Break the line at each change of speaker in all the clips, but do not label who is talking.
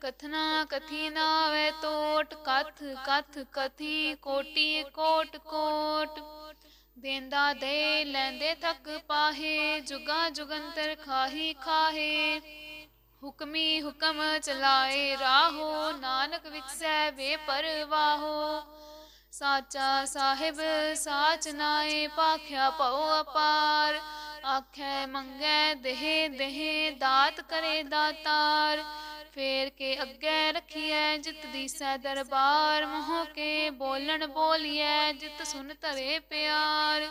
ਕਥਨਾ ਕਥੀ ਨਾਵੇ ਤੋਟ, ਕਥ ਕਥ ਕਥੀ, ਕੋਟੀ, ਕੋਟ ਕੋਟ। ਦੇਂਦਾ ਦੇ ਲੈਂਦੇ ਤੱਕ ਪਾਹੇ, ਜੁਗਾ ਜੁਗੰਤਰ ਖਾਹੀ ਖਾਹੇ। ਹੁਕਮੀ ਹੁਕਮ ਚਲਾਏ ਰਾਹੋ, ਨਾਨਕ ਵਿਖਸੈ ਬੇਪਰਵਾਹੋ। ਸਾਚਾ ਸਾਹਿਬ ਸਾਚ ਨਾਏ ਪਾਖਿਆ ਭਉ ਅਪਾਰ। ਆਖੈ, ਮੰਗੈ, ਦੇਹ ਦੇਹ, ਦਾਤ ਕਰੇ ਦਾਤਾਰ। ਫੇਰ ਕੇ ਅੱਗੇ ਰਖੀਐ, ਜਿਤ ਦੀਸੈ ਦਰਬਾਰ। ਮੋਹ ਕੇ ਬੋਲਣ ਬੋਲੀਐ, ਜਿਤ ਸੁਨ ਧਰੇ ਪਿਆਰ।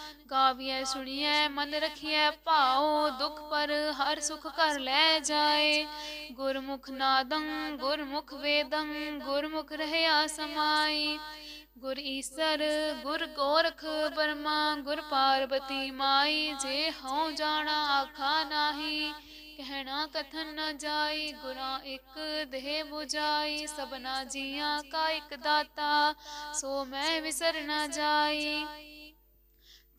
ਗਾਵੀਐ ਸੁਣੀਐ, ਮਨ ਰਖੀਐ ਭਾਉ, ਦੁਖ ਪਰ ਹਰ ਸੁਖ ਕਰ ਲੈ ਜਾਏ। ਗੁਰਮੁਖ ਨਾਦੰ, ਗੁਰਮੁਖ ਵੇਦੰ, ਗੁਰਮੁਖ ਰਹਿਆ ਸਮਾਈ। ਗੁਰ ਈਸਰ, ਗੁਰ ਗੋਰਖ ਬਰਮਾ, ਗੁਰ ਪਾਰਬਤੀ ਮਾਈ, ਜੇ ਹਉ ਜਾਣਾ ਆਖਾ ਨਾਹੀ। ਕਹਿਣਾ ਕਥਨ ਨ ਜਾਈ, ਗੁਰਾਂ ਇੱਕ ਦੇਹ 부ਜਾਈ ਸਭਨਾ ਜੀਆਂ ਕਾ ਇੱਕ ਦਾਤਾ, ਸੋ ਮੈਂ ਵਿਸਰ ਨ ਜਾਈ।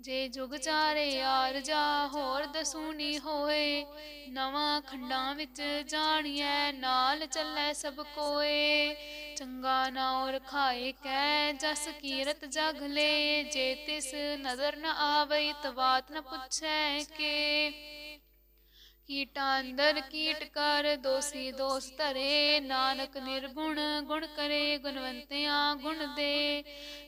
ਜੇ ਜੁਗ ਚਾਰੇ ਆਰ ਜਾ ਹੋਰ ਦਸੂਨੀ ਹੋਏ ਨਵਾਂ ਖੰਡਾਂ ਵਿੱਚ ਜਾਣੀਐ ਨਾਲ ਚੱਲੇ ਸਭ ਕੋਏ। ਚੰਗਾ ਨਾਉ ਰਖਾਏ ਕੈ ਜਸ ਕੀਰਤ ਜਗ ਲੈ ਜੇ ਤਿਸ ਨਜ਼ਰ ਨ ਆਵਈ ਤਵਾਤ ਨ ਪੁੱਛੈ ਕੇ। ਕੀਟਾਂ ਅੰਦਰ ਕੀਟ ਕਰ ਦੋਸੀ ਦੋਸ ਧਰੇ। ਨਾਨਕ ਨਿਰਗੁਣ ਗੁਣ ਕਰੇ ਗੁਣਵੰਤਿਆਂ ਗੁਣ ਦੇ।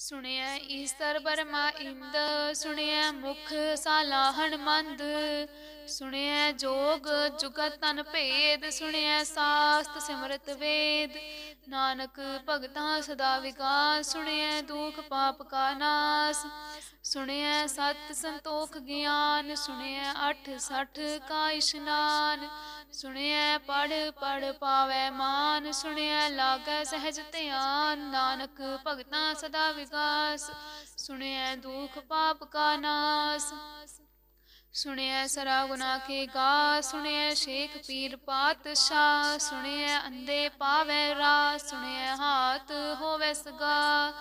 ਸੁਣਿਆ ਈਸਰ ਬਰਮਾ ਇੰਦ ਸੁਣਿਆ ਮੁਖ ਸਾਲਾਹਣ ਮੰਦ ਸੁਣਿਆ ਜੋਗ ਜੁਗਤ ਤਨ ਭੇਦ ਸੁਣਿਆ ਸਾਸਤ ਸਿਮਰਤ ਵੇਦ ਨਾਨਕ ਭਗਤਾਂ ਸਦਾ ਵਿਕਾਸ ਸੁਣਿਆ ਦੁਖ ਪਾਪ ਕਾ ਨਾਸ ਸੁਣਿਆ ਸਤ ਸੰਤੋਖ ਗਿਆਨ ਸੁਣਿਆ ਅਠ ਸਠ ਕਾ ਇਸ਼ਨਾਨ ਸੁਣਿਐ ਪੜ ਪੜ ਪਾਵੈ ਮਾਨ ਸੁਣਿਐ ਲਾਗੈ ਸਹਿਜ ਧਿਆਨ, ਨਾਨਕ ਭਗਤਾਂ ਸਦਾ ਵਿਗਾਸ ਸੁਣਿਐ ਦੁਖ ਪਾਪ ਕਾ ਨਾਸ, ਸੁਣਿਐ ਸਰਾ ਗੁਨਾ ਕੇ ਗਾ ਸੁਣਿਐ ਸ਼ੇਖ ਪੀਰ ਪਾਤਸ਼ਾਹ, ਸੁਣਿਐ ਅੰਦੇ ਪਾਵੈ ਰਾ ਸੁਣਿਐ ਹਾਥ ਹੋਵੈ ਸਗਾ,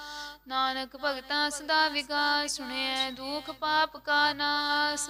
ਨਾਨਕ ਭਗਤਾਂ ਸਦਾ ਵਿਗਾ ਸੁਣਿਐ ਦੁਖ ਪਾਪ ਕਾ ਨਾਸ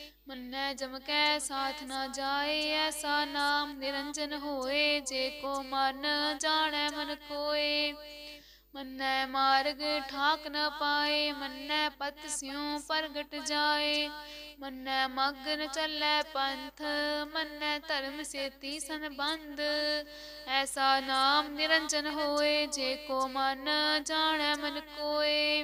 ਮੰਨੈ ਜਮ ਕੈ ਸਾਥ ਨਾ ਜਾਏ, ਐਸਾ ਨਾਮ ਨਿਰੰਜਨ ਹੋਏ, ਜੇ ਕੋ ਮਨ ਜਾਣੈ ਮਨ ਕੋਏ ਮੰਨੈ ਮਾਰਗ ਠਾਕ ਨ ਪਾਏ, ਮੰਨੈ ਪਤ ਸਿਉ ਪ੍ਰਗਟ ਜਾਏ। ਮੰਨੈ ਮਗਨ ਚੱਲੈ ਪੰਥ, ਮੰਨੈ ਧਰਮ ਸੇਤੀ ਸੰਬੰਧ। ਐਸਾ ਨਾਮ ਨਿਰੰਜਨ ਹੋਏ, ਜੇ ਕੋ ਮਨ ਜਾਣੈ ਮਨ ਕੋਏ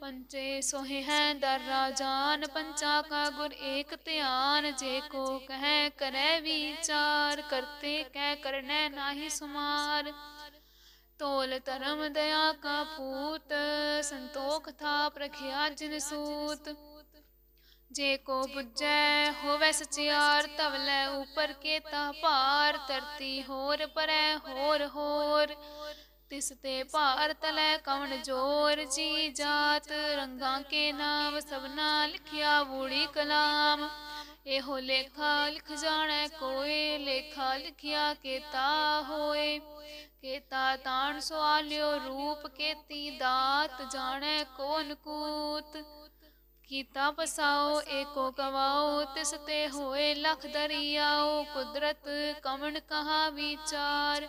ਪੰਚੇ ਸੋਹਿ ਹੈ, ਦਰ ਰਾਜਾਨ ਪੰਚਾ ਕਾ ਗੁਰ ਏਕ ਧਿਆਨ, ਜੇ ਕੋ ਕਹੈ ਕਰੈ ਵਿਚਾਰ, ਕਰਤੇ ਕਹਿ ਕਰਨੈ ਨਾਹੀ ਸੁਮਾਰ। ਤੋਲ ਧਰਮ ਦਇਆ ਕਾ ਪੂਤ, ਸੰਤੋਖ ਥਾਪ ਰਖਿਆ ਜਿਨ ਸੂਤ। ਜੇ ਕੋ ਬੁੱਝੈ ਹੋਵੇ ਸਚਿਆਰ ਤਵਲੇ ਉਪਰ ਕੇ ਤਾ ਭਾਰ, ਧਰਤੀ ਹੋਰ ਪਰੈ ਹੋਰ ਹੋਰ। ਤਿਸ ਤੇ ਭਾਰ ਤਲੇ ਕਵਣ ਜੋਰ ਜੀ ਜਾਤ, ਰੰਗਾਂ ਕੇ ਨਾਮ, ਸਭਨਾ ਲਿਖਿਆ ਬੂੜੀ ਕਲਾਮ। ਇਹੋ ਲੇਖਾ ਲਿਖ ਜਾਣੈ ਕੋਏ, ਲੇਖਾ ਲਿਖਿਆ ਕੇਤਾ ਹੋਏ। ਕੇਤਾ ਤਾਣ ਸਵਾਲਿਓ ਰੂਪ ਕੇਤੀ ਦਾਤ, ਜਾਣੈ ਕੋਨ ਕੂਤ। ਕੀਤਾ ਪਸਾਓ, ਏਕੋ ਗਵਾਓ, ਤਿਸ ਤੇ ਹੋਏ ਲਖ ਦਰਿਆਓ। ਕੁਦਰਤ ਕਮਣ ਕਹਾ ਵਿਚਾਰ।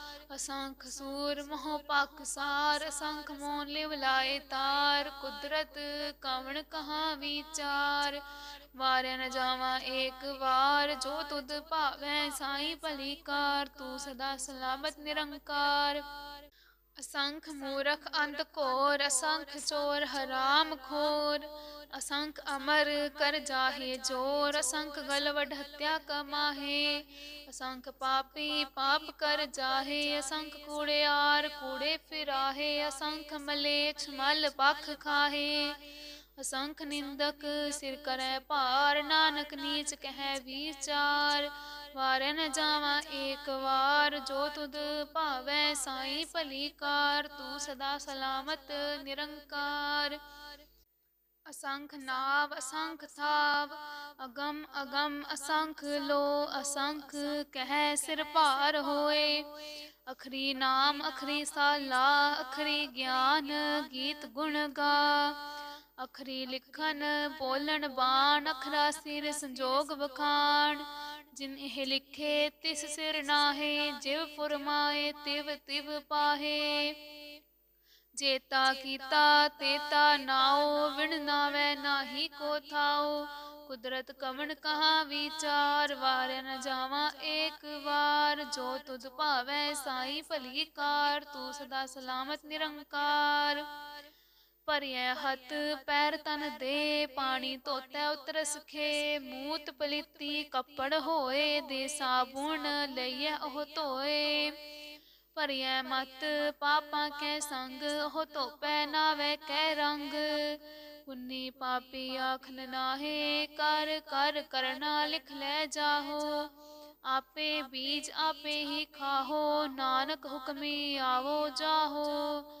ਅਸੰਖ ਸੂਰ ਮੋਹ ਪਾਕਸਾਰ ਅਸੰਖ ਮੋਹ ਲਿਵ ਲਾਏ ਤਾਰ, ਕੁਦਰਤ ਕਵਣ ਕਹਾ ਵਿਚਾਰ। ਵਾਰਿਆ ਨ ਜਾਵਾਂ ਏਕ ਵਾਰ, ਜੋ ਤੁਧ ਭਾਵੈ ਸਾਈ ਭਲੀ ਕਾਰ ਤੂੰ ਸਦਾ ਸਲਾਮਤ ਨਿਰੰਕਾਰ। ਅਸੰਖ ਮੂਰਖ ਅੰਧ ਘੋਰ ਅਸੰਖ ਚੋਰ ਹਰਾਮ ਖੋਰ। ਅਸੰਖ ਅਮਰ ਕਰ ਜਾਹੇ ਜੋਰ। ਅਸੰਖ ਗਲਵਡ ਹੱਤਿਆ ਕਮਾਹੇ। ਅਸੰਖ ਪਾਪੀ ਪਾਪ ਕਰ ਜਾਹੇ। ਅਸੰਖ ਕੂੜਿਆਰ ਕੂੜੇ ਫਿਰਾਹੇ। ਅਸੰਖ ਮਲੇਛ ਮਲ ਪਖ ਖਾਹੇ। ਅਸੰਖ ਨਿੰਦਕ ਸਿਰ ਕਰੈ ਭਾਰ। ਨਾਨਕ ਨੀਚ ਕਹਿ ਵਿਚਾਰ ਵਾਰ ਨ ਜਾਵਾਂ, ਏਕ ਵਾਰ ਜੋ ਤੁਧ ਭਾਵੈ ਸਾਈ ਭਲੀ ਕਾਰ, ਤੂੰ ਸਦਾ ਸਲਾਮਤ, ਨਿਰੰਕਾਰ। ਅਸੰਖ ਨਾਵ, ਅਸੰਖ ਥਾਵ, ਅਗਮ ਅਗਮ, ਅਸੰਖ ਲੋ, ਅਸੰਖ ਕਹਿ ਸਿਰ ਭਾਰ ਹੋਏ। ਅਖਰੀ ਨਾਮ, ਅਖਰੀ ਸਾਲਾ, ਅਖਰੀ ਗਿਆਨ, ਗੀਤ ਗੁਣ ਗਾ। ਅਖਰੀ ਲਿਖਨ ਬੋਲਣ, ਬਾਣ, ਅਖਰਾ ਸਿਰ ਸੰਜੋਗ ਵਖਾਣ। ਜਿਨ ਇਹ ਲਿਖੇ, ਤਿਸ ਸਿਰ ਨਾਹੇ, ਜਿਵ ਫੁਰਮਾਏ, ਤਿਵ ਤਿਵ ਪਾਹੇ। ਜੇਤਾ ਕੀਤਾ ਤੇਤਾ ਨਾਉ, ਵਿਣ ਨਾਵੇ ਨਾਹੀ ਕੋ ਥਾਉ। ਕੁਦਰਤ ਕਵਣ ਕਹਾ ਵਿਚਾਰ, ਵਾਰ ਨ ਜਾਵਾਂ ਏਕ ਵਾਰ। ਜੋ ਤੁਧ ਭਾਵੈ ਸਾਈ ਭਲੀ ਕਾਰ, ਤੂੰ ਸਦਾ ਸਲਾਮਤ ਨਿਰੰਕਾਰ। ਭਰਿਆ ਹੱਥ, ਪੈਰ ਤਨ ਦੇ, ਪਾਣੀ ਧੋਤੈ ਉਤਰ ਸਖੇ, ਮੂਤ ਪਲੀਤੀ ਕੱਪੜ ਹੋਏ, ਦੇ ਸਾਬੁਣ ਲਈਐ ਉਹ ਧੋਏ। ਭਰਿਐ ਮਤ, ਪਾਪਾਂ ਕੈ ਸੰਗ, ਉਹ ਧੋਪੈ ਨਾਵੇ ਕੈ ਰੰਗ। ਪੁੰਨੀ ਪਾਪੀ ਆਖਨ ਨਾਹੇ, ਕਰ ਕਰ ਕਰਨਾ ਲਿਖ ਲੈ ਜਾਹੋ। ਆਪੇ ਬੀਜ ਆਪੇ ਹੀ ਖਾਹੋ, ਨਾਨਕ ਹੁਕਮੀ ਆਵੋ ਜਾਹੋ।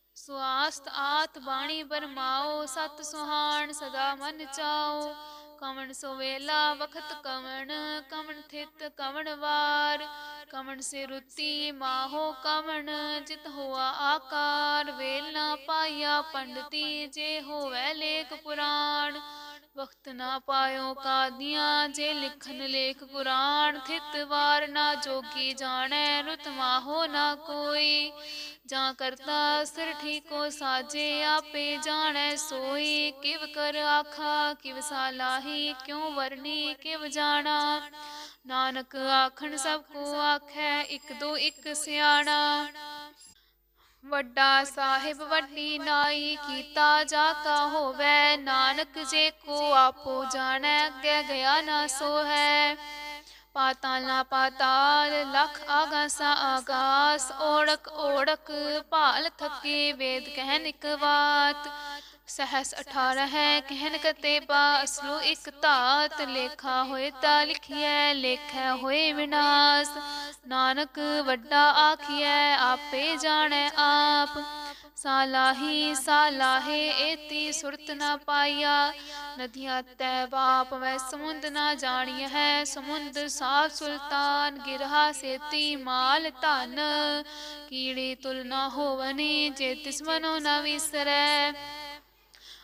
ਸੁਆਸਤ ਆਤ ਬਾਣੀ ਬਰਮਾਓ, ਸਤ ਸੁਹਾਣ ਸਦਾ ਮਨ ਚਾਓ। ਕਵਣ ਸੋ ਵੇਲਾ ਵਖਤ ਕਵਣ ਕਵਣ ਥਿਤ ਕਵਣ ਵਾਰ। ਕਵਣ ਸੇ ਰੁਤੀ ਮਾਹੋ ਕਵਣ ਜਿਤ ਹੋਆ ਆਕਾਰ। ਵੇਲ ਨਾ ਪਾਇਆ ਪੰਡਤੀ, ਜੇ ਹੋਵੇ ਲੇਖ ਪੁਰਾਣ। ਵਖਤ ਨਾ ਪਾਇਓ ਕਾਦੀਆਂ, ਜੇ ਲਿਖਨ ਲੇਖ ਪੁਰਾਣ ਥਿਤ ਵਾਰ ਨਾ ਜੋਗੀ ਜਾਣੈ, ਰੁਤ ਮਾਹੋ ਨਾ ਕੋਈ। ਜਾਂ ਕਰਤਾ ਸਿਰ ਠੀਕੋ ਸਾਜੇ ਆਪੇ ਜਾਣੈ ਸੋਈ। ਕਿਵ ਕਰ ਆਖਾ, ਕਿਵ ਸਾਲਾਹੀ, ਕਿਉ ਵਰਨੀ ਕਿਵ ਜਾਣਾ। ਨਾਨਕ ਆਖਣ ਸਭ ਕੋ ਆਖੈ, ਇੱਕ ਦੋ ਇਕ ਸਿਆਣਾ। ਵੱਡਾ ਸਾਹਿਬ ਵੱਡੀ ਨਾਈ, ਕੀਤਾ ਜਾ ਕਾ ਹੋਵੇ। ਨਾਨਕ ਜੇ ਕੋ ਆਪੋ ਜਾਣੈ ਅੱਗੇ ਗਿਆ ਨਾ ਸੋ ਹੈ ਪਾਤਾਲ ਨਾ ਪਾਤਾਲ ਲਖ ਆਗਾਸਾ ਆਗਾਸ ਓੜਕ ਓੜਕ ਭਾਲ ਥਕੇ ਵੇਦ ਕਹਿਨ ਇਕ ਬਾਤ ਸਹਸ 18 ਹੈ ਕਹਿਨ ਕਤੇ ਬਾ ਅਸਲੋ ਇਕ ਧਾਤ ਲੇਖਾ ਹੋਏ ਤਾ ਲਿਖਿਐ ਲੇਖੈ ਹੋਏ ਵਿਨਾਸ਼। ਨਾਨਕ ਵੱਡਾ ਆਖੀਐ ਆਪੇ ਜਾਣੈ ਆਪ। ਸਾਲਾਹੀ ਸਾਲਾਹੇ ਏਤੀ ਸੁਰਤ ਨਾ ਪਾਈਆ ਨਦੀਆਂ ਤੈ ਬਾਪ ਵੈ ਸਮੁੰਦ ਨਾ ਜਾਣੀਐ ਹੈ ਸਮੁੰਦ ਸਾਫ਼ ਸੁਲਤਾਨ ਗਿਰਹਾ ਸੇਤੀ ਮਾਲ ਧਨ। ਕੀੜੀ ਤੁਲ ਨਾ ਹੋਵਨੀ ਜੇ ਤਿਸ ਮਨੋ ਨਾ ਵਿਸਰੈ।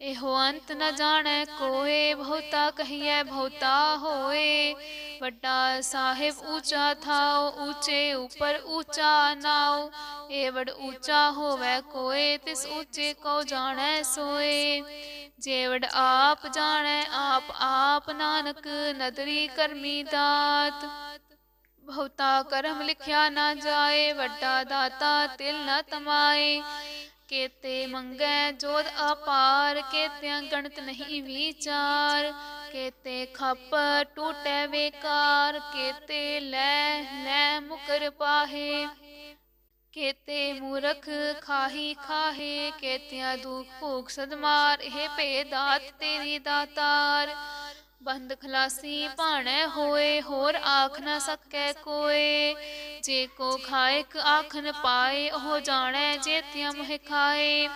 ਇਹੋ ਅੰਤ ਨ ਜਾਣੈ ਕੋਏ, ਬਹੁਤਾ ਕਹੀਐ ਬਹੁਤਾ ਹੋਏ। ਵੱਡਾ ਸਾਹਿਬ ਊਚਾ ਥਾਉ, ਊਚੇ ਉਪਰ ਊਚਾ ਨਾਉ। ਏਵੜ ਊਚਾ ਹੋਵੇ ਕੋਏ, ਤਿਸ ਊਚੇ ਕੋ ਜਾਣੈ ਸੋਏ। ਜੇਵੜ ਆਪ ਜਾਣੈ, ਆਪ ਆਪ ਨਾਨਕ, ਨਦਰੀ ਕਰਮੀ ਦਾਤ। ਬਹੁਤਾ ਕਰਮ ਲਿਖਿਆ ਨਾ ਜਾਏ, ਵੱਡਾ ਦਾਤਾ ਤਿਲ ਨ ਤਮਾਏ। ਕੇਤੇ ਮੰਗੈ ਜੋਤ ਅਪਾਰ, ਕੇਤਿਆਂ ਗਣਤ ਨਹੀਂ ਵਿਚਾਰ, ਕੇਤੇ ਖੱਪ ਟੂਟੈ ਵੇਕਾਰ ਕੇਤੇ ਲੈ ਲੈ ਮੁਕਰ ਪਾਹੇ, ਕੇਤੇ ਮੂਰਖ ਖਾਹੀ ਖਾਹੇ, ਕੇਤਿਆਂ ਦੁਖ ਭੂਖ ਸਦਮਾਰ ਇਹ ਭੇਦਾਤ ਤੇਰੀ ਦਾਤਾਰ। ਬੰਦ ਖਲਾਸੀ ਭਾਣੈ ਹੋਏ, ਹੋਰ ਆਖ ਨਾ ਸਕੈ ਕੋਏ ਜੇ ਕੋ ਖਾਇਕ ਆਖਨ ਪਾਏ, ਉਹ ਜਾਣੈ ਜੇਤਿਆਂ ਮੋਹਿ ਖਾਏ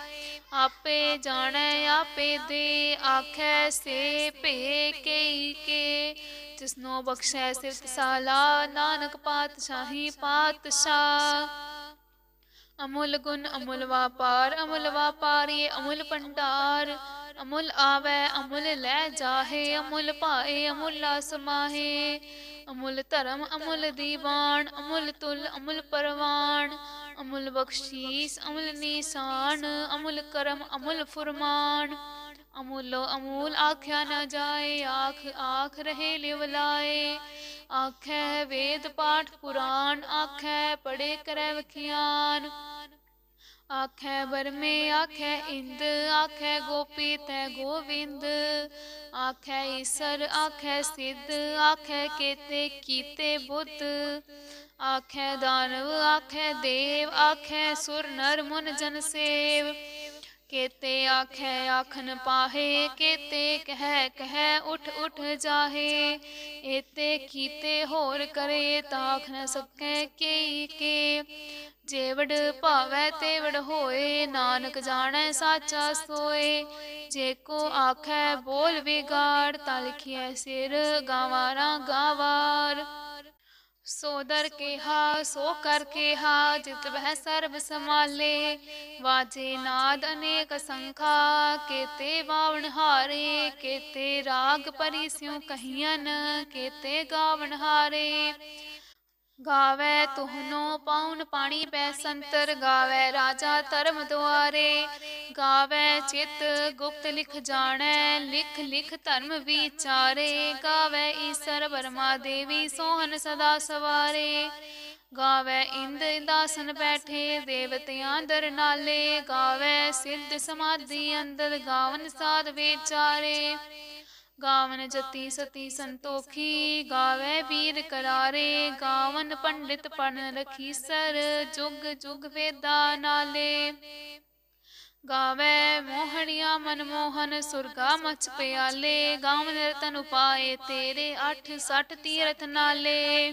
ਆਪੇ ਜਾਣੈ, ਆਪੇ ਦੇ, ਆਖੈ ਸੇ ਭੇ ਕੇਈ ਕੇ। ਜਿਸਨੋ ਬਖਸ਼ੈ ਸਿਫਤ ਸਾਲਾ, ਨਾਨਕ ਪਾਤਸ਼ਾਹੀ ਪਾਤਸ਼ਾਹ। ਅਮੁੱਲ ਗੁਣ, ਅਮੁੱਲ ਵਾਪਾਰ, ਅਮੁੱਲ ਵਾਪਾਰੀ ਅਮੁੱਲ ਭੰਡਾਰ। ਅਮੁਲ ਆਵੈ, ਅਮੁਲ ਲੈ ਜਾਹੇ, ਅਮੁਲ ਭਾਏ, ਅਮੁੱਲਾ ਸਮਾਹੇ ਅਮੁੱਲ ਧਰਮ, ਅਮੁਲ ਦੀਵਾਨ, ਅਮੁਲ ਤੁਲ, ਅਮੁਲ ਪਰਵਾਨ। ਅਮੁਲ ਬਖਸ਼ੀਸ, ਅਮੁਲ ਨੀਸਾਨ, ਅਮੁਲ ਕਰਮ, ਅਮੁਲ ਫੁਰਮਾਨ। ਅਮੁੱਲੋ ਅਮੂਲ ਆਖਿਆ ਨਾ ਜਾਏ, ਆਖ ਆਖ ਰਹੇ ਲਿਵਲਾਏ ਆਖੈ ਵੇਦ ਪਾਠ ਪੁਰਾਣ, ਆਖੈ ਪੜੇ ਕਰੈ ਵਖਿਆਨ। ਆਖੈ ਬਰਮੇ ਆਖੈ ਇੰਦ, ਆਖੈ ਗੋਪੀ ਤੈ ਗੋਵਿੰਦ। ਆਖੈ ਈਸਰ, ਆਖੈ ਸਿੱਧ, ਆਖੈ ਕੇਤੇ ਕੀਤੇ ਬੁੱਧ। ਆਖੈ ਦਾਨਵ, ਆਖੈ ਦੇਵ, ਆਖੈ ਸੁਰ ਨਰ ਮੁਨ ਜਨ ਸੇਵ। ਕੇਤੇ ਆਖੈ ਆਖਨ ਪਾਹੇ, ਕੇਤੇ ਕਹਿ ਕਹਿ ਉਠ ਉਠ ਜਾਹੇ। ਏਤੇ ਕੀਤੇ ਹੋਰ ਕਰੇ, ਤਾਖ ਨ ਸਕੈ ਕੇਈ ਕੇ। ਜੇਵੜ ਭਾਵੈ ਤੇਵੜ ਹੋਏ ਨਾਨਕ ਜਾਣੈ ਸਾਚਾ ਸੋਏ। ਜੇ ਕੋ ਆਖੈ ਬੋਲ ਵਿਗਾੜ ਤਾ ਲਿਖਿਐ ਸਿਰ ਗਾਵਾਰਾਂ। ਗਾਵਾਰ। ਸੋ ਦਰ ਕੇਹਾ ਸੋ ਕਰ ਕੇਹਾ ਜਿਤ ਬਹਿ ਸਰਬ ਸਮਾਲੇ ਵਾਜੇ ਨਾਦ ਅਨੇਕ ਸੰਖਾ ਕੇਤੇ ਬਾਵਣ ਹਾਰੇ ਕੇਤੇ ਰਾਗ ਪਰੀ ਸਿਉ ਕਹੀਆਂ ਕੇਤੇ ਗਾਵਣ ਹਾਰੇ। ਗਾਵੇ ਤੁਹਨੋ ਪਾਉਨ ਪਾਣੀ ਪੈ ਸੰਤਰ ਗਾਵੇ ਰਾਜਾ ਧਰਮ ਦੁਆਰੇ। ਗਾਵੇ ਚਿਤ ਗੁਪਤ ਲਿਖ ਜਾਣੈ ਲਿਖ ਲਿਖ ਧਰਮ ਵਿਚਾਰੇ। ਗਾਵੇ ਈਸ਼ਰ ਬਰਮਾ ਦੇਵੀ ਸੋਹਨ ਸਦਾ ਸਵਾਰੇ। ਗਾਵੇ ਇੰਦ ਦਾਸਨ ਬੈਠੇ ਦੇਵਤਿਆਂ ਦਰ ਨਾਲੇ। ਗਾਵੇ ਸਿੱਧ ਸਮਾਧੀ ਅੰਦਰ ਗਾਵਨ ਸਾਧ ਵਿਚਾਰੇ। ਗਾਵਨ ਜਤੀ ਸਤੀ ਸੰਤੋਖੀ, ਗਾਵੇ ਵੀਰ ਕਰਾਰੇ, ਗਾਵਨ ਪੰਡਿਤ ਪਣ ਲਖੀ ਸਰ, ਜੁਗ ਜੁਗ ਵੇਦਾ ਨਾਲੇ। ਗਾਵੇ ਮੋਹਣੀਆਂ ਮਨਮੋਹਨ ਸੁਰਗਾ ਮਚ ਪਿਆਲੇ, ਗਾਵਨ ਰਤਨ ਉਪਾਏ ਤੇਰੇ 8 60 ਤੀਰਥ ਨਾਲੇ।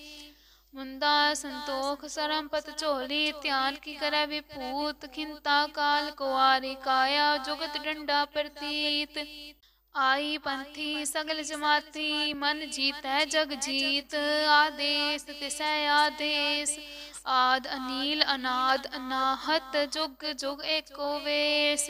ਮੁੰਦਾ ਸੰਤੋਖ ਸਰੰਪਤ ਝੋਲੀ, ਧਿਆਨ ਕੀ ਕਰੈ ਵਿਪੂਤ ਖਿੰਤਾ ਕਾਲ ਕੁਆਰੀ, ਕਾਇਆ ਜੁਗਤ ਡੰਡਾ ਪ੍ਰਤੀਤ। ਆਈ ਪੰਥੀ, ਸਗਲ ਜਮਾਤੀ, ਮਨ ਜੀਤੈ ਜਗ ਜੀਤ। ਆਦੇਸ, ਤਿਸੈ ਆਦੇਸ। ਆਦ ਅਨੀਲ, ਅਨਾਦ ਅਨਾਹਤ, ਜੁਗ ਜੁਗ ਏਕੋ ਵੇਸ।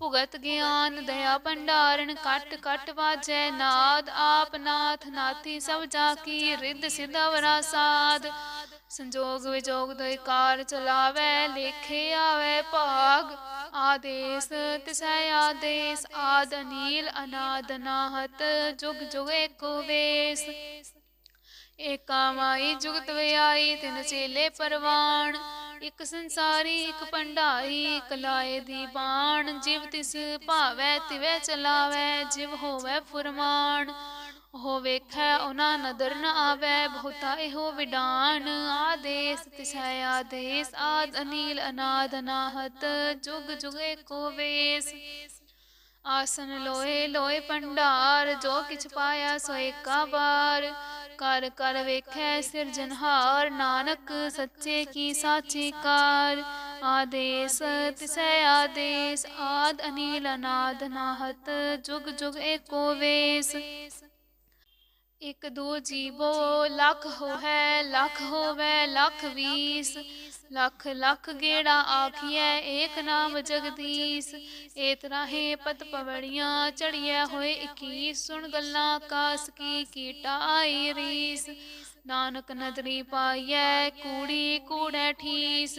ਭੁਗਤ ਗਿਆਨ, ਦਇਆ ਭੰਡਾਰਨ, ਕਟ ਕਟ ਵਾਜੈ, ਨਾਦ ਆਪ ਨਾਥ ਨਾਥੀ ਸਭ ਜਾ ਕੀ, ਰਿੱਧ ਸਿਧਾ ਵਰਾ ਸਾਧ ਸੰਜੋਗ ਵਿਜੋਗ ਦੇ ਕਾਰ ਚਲਾਵੇ, ਲੇਖੇ ਆਵੇ ਭਾਗ। ਆਦੇਸ, ਤਿਸੈ ਆਦੇਸ, ਆਦ ਅਨੀਲ, ਅਨਾਦ ਨਾਹਤ, ਜੁਗ ਜੁਗ ਏਕੋ ਵੇਸ। ਏਕਾ ਮਾਈ ਜੁਗਤ ਵਿਆਈ ਤਿਨ ਚੇਲੇ ਪਰਵਾਣ। ਇਕ ਸੰਸਾਰੀ, ਇਕ ਭੰਡਾਰੀ ਇਕ ਲਾਏ ਦੀ ਬਾਣ। ਜਿਵ ਤਿਸ ਭਾਵੈ, ਤਿਵੈ ਚਲਾਵੈ, ਜਿਵ ਹੋਵੈ ਫੁਰਮਾਨ। ਉਹ ਵੇਖੈ, ਉਹਨਾਂ ਨਦਰ ਨ ਆਵੈ, ਬਹੁਤਾ ਇਹੋ ਵਿਡਾਨ। ਆਦੇਸ ਤਿਸੈ, ਆਦੇਸ, ਆਦ ਅਨੀਲ, ਅਨਾਦ ਅਨਾਹਤ ਜੁਗ ਜੁਗ ਏਕੋ ਵੇਸ। ਆਸਨ ਲੋਏ ਲੋਏ ਭੰਡਾਰ ਜੋ ਕਿਛ ਪਾਇਆ, ਸੋ ਏਕਾ ਬਾਰ ਕਰ ਕਰ ਵੇਖੈ ਸਿਰਜਨਹਾਰ ਨਾਨਕ ਸੱਚੇ ਕੀ ਸਾਚੀ ਕਾਰ। ਆਦੇਸ ਤਿਸੈ ਆਦੇਸ, ਆਦ ਅਨੀਲ ਅਨਾਦ ਨਾਹਤ, ਜੁਗ ਜੁਗ ਏਕੋ ਵੇਸ। ਇਕ ਦੂ ਜੀਵੋ, ਲੱਖ ਹੋਵੇ ਲੱਖ ਹੋਵੇ, ਲੱਖ ਵੀਸ। ਲੱਖ ਲੱਖ ਗੇੜਾ ਆਖੀਐ, ਏਕ ਨਾਮ ਜਗਦੀਸ਼। ਏਤ ਰਾਹੇ ਪਤ ਪਵੜੀਆਂ ਚੜੀਐ, ਹੋਏ 21 ਸੁਣ ਗੱਲਾਂ ਕਾਸ ਕੀ ਕੀਟਾ ਆਈ ਰੀਸ। ਨਾਨਕ ਨਦਰੀ ਪਾਈਐ, ਕੂੜੀ ਕੂੜੈ ਠੀਸ।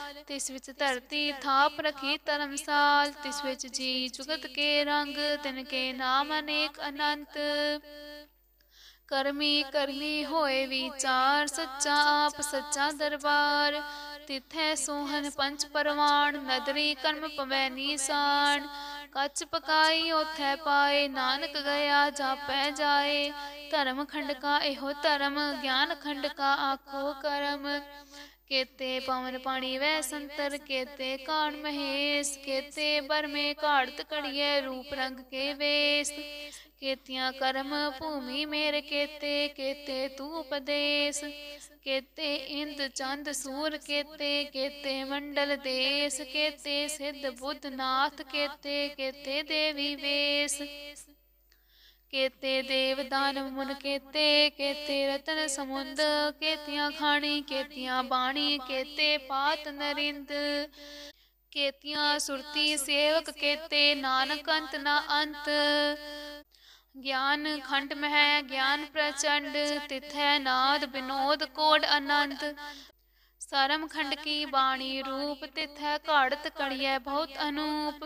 ਤਿਸ ਵਿੱਚ ਧਰਤੀ ਥਾਪ ਰਖੀ ਧਰਮਸਾਲ, ਤਿਸ ਵਿੱਚ ਜੀ ਜੁਗਤ ਕੇ ਰੰਗ, ਤਿਨ ਕੇ ਨਾਮ ਅਨੇਕ ਅਨੰਤ। ਕਰਮੀ ਕਰਮੀ ਹੋਏ ਵਿਚਾਰ, ਸੱਚਾ ਆਪ ਸੱਚਾ ਦਰਬਾਰ। ਤਿਥੈ ਸੋਹਨ ਪੰਚ ਪਰਵਾਨ ਨਦਰੀ ਕਰਮ ਪਵੈ ਨੀਸਾਨ। ਕੱਚ ਪਕਾਈ ਉਥੈ ਪਾਏ, ਨਾਨਕ ਗਿਆ ਜਾਪੈ ਜਾਏ। ਧਰਮ ਖੰਡ ਕਾ ਇਹੋ ਧਰਮ, ਗਿਆਨ ਖੰਡ ਕਾ ਆਖੋ ਕਰਮ। ਕੇਤੇ ਪਵਨ ਪਾਣੀ ਵੈ ਸੰਤਰ, ਕੇਤੇ ਕਾਣ ਮਹੇਸ਼, ਕੇਤੇ ਬਰਮੇ ਘਾੜਤ ਕੜੀਏ ਰੂਪ ਰੰਗ ਕੇ ਵੇਸ। ਕੇਤੀਆਂ ਕਰਮ ਭੂਮੀ ਮੇਰ ਕੇਤੇ ਕੇਤੇ ਤੂ ਉਪਦੇਸ। ਕੇਤੇ ਇੰਦ ਚੰਦ ਸੂਰ ਕੇਤੇ ਕੇਤੇ ਮੰਡਲ ਦੇਸ। ਕੇਤੇ ਸਿੱਧ ਬੁੱਧ ਨਾਥ ਕੇਤੇ ਕੇਤੇ ਦੇਵੀ ਵੇਸ। ਕੇਤੇ ਦੇਵ ਦਾਨਵ ਮੁਨ ਕੇਤੇ ਕੇਤੇ ਰਤਨ ਸਮੁੰਦ, ਕੇਤੀਆਂ ਖਾਣੀ, ਕੇਤੀਆਂ ਬਾਣੀ, ਕੇਤੇ ਪਾਤ ਨਰਿੰਦ, ਕੇਤੀਆਂ ਸੁਰਤੀ ਸੇਵਕ ਕੇਤੇ ਨਾਨਕ ਅੰਤ ਨਾ ਅੰਤ। ਗਿਆਨ ਖੰਡ ਮਹਿ, ਗਿਆਨ ਪ੍ਰਚੰਡ, ਤਿਥੈ ਨਾਦ ਬਿਨੋਦ ਕੋਡ ਆਨੰਦ ਸਰਮ ਖੰਡ ਕੀ ਬਾਣੀ ਰੂਪ, ਤਿਥੈ ਘਾੜਤ ਕੜੀਐ ਬਹੁਤ ਅਨੂਪ।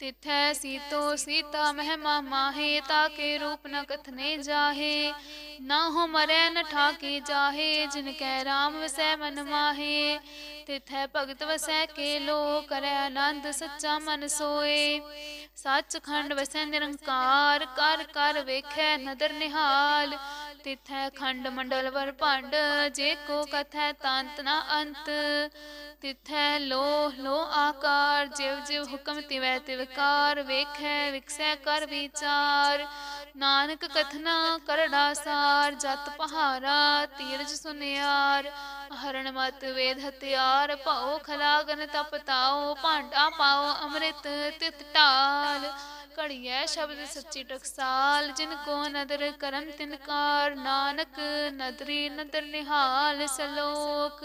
ਤਿਥੈ ਸੀਤੋ ਸੀਤਾ ਮਹਿਮਾ ਮਾਹੇ, ਤਾਕੇ ਰੂਪ ਨ ਕਥਨੇ ਜਾਹੇ। ਨਾ ਹੋ ਮਰੈ ਨ ਠਾਕੇ ਜਾਹੇ, ਜਿਨ ਕੈ ਰਾਮ ਵਸੈ ਮਨ ਮਾਹੇ। ਤਿਥੈ ਭਗਤ ਵਸੈ ਕੇ ਲੋ ਕਰੈ ਆਨੰਦ ਸੱਚਾ ਮਨ ਸੋਏ। ਸੱਚ ਖੰਡ ਵਸੈ ਨਿਰੰਕਾਰ, ਕਰ ਕਰ ਵੇਖੈ ਨਦਰ ਨਿਹਾਲ। ਤਿਥੈ ਖੰਡ ਮੰਡਲ ਵਰ ਭੰਡ, ਜੇ ਕੋ ਕਥੈ ਤੰਤ ਨਾ ਅੰਤ। ਤਿਥੈ ਲੋ ਲੋ ਆਕਾਰ, ਜਿਵ ਜਿਵ ਹੁਕਮ ਤਿਵੈ ਤਿਵਕਾਰ ਵੇਖੈ ਵਿਕਸੈ ਕਰ ਵਿਚਾਰ। ਨਾਨਕ ਕਥਨਾ ਕਰੜਾ ਸਾਰ ਜਤ ਪਹਾਰਾ ਤੀਰਜ ਸੁਨਿਆਰ। ਹਰਣ ਮਤ ਵੇਦ ਹਤਿਆਰ ਭਾਉ ਖਲਾਗਨ ਤਪਤਾਓ ਭਾਂਡਾ ਪਾਓ ਅੰਮ੍ਰਿਤ ਤਿਤ ਢਾਲ। ਘੜੀਐ ਸ਼ਬਦ ਸੱਚੀ ਟਕਸਾਲ ਜਿਨ ਕੋ ਨਦਰ ਕਰਮ ਤਿਨਕਾਰ ਨਾਨਕ ਨਦਰੀ ਨਦਰ ਨਿਹਾਲ ਸਲੋਕ।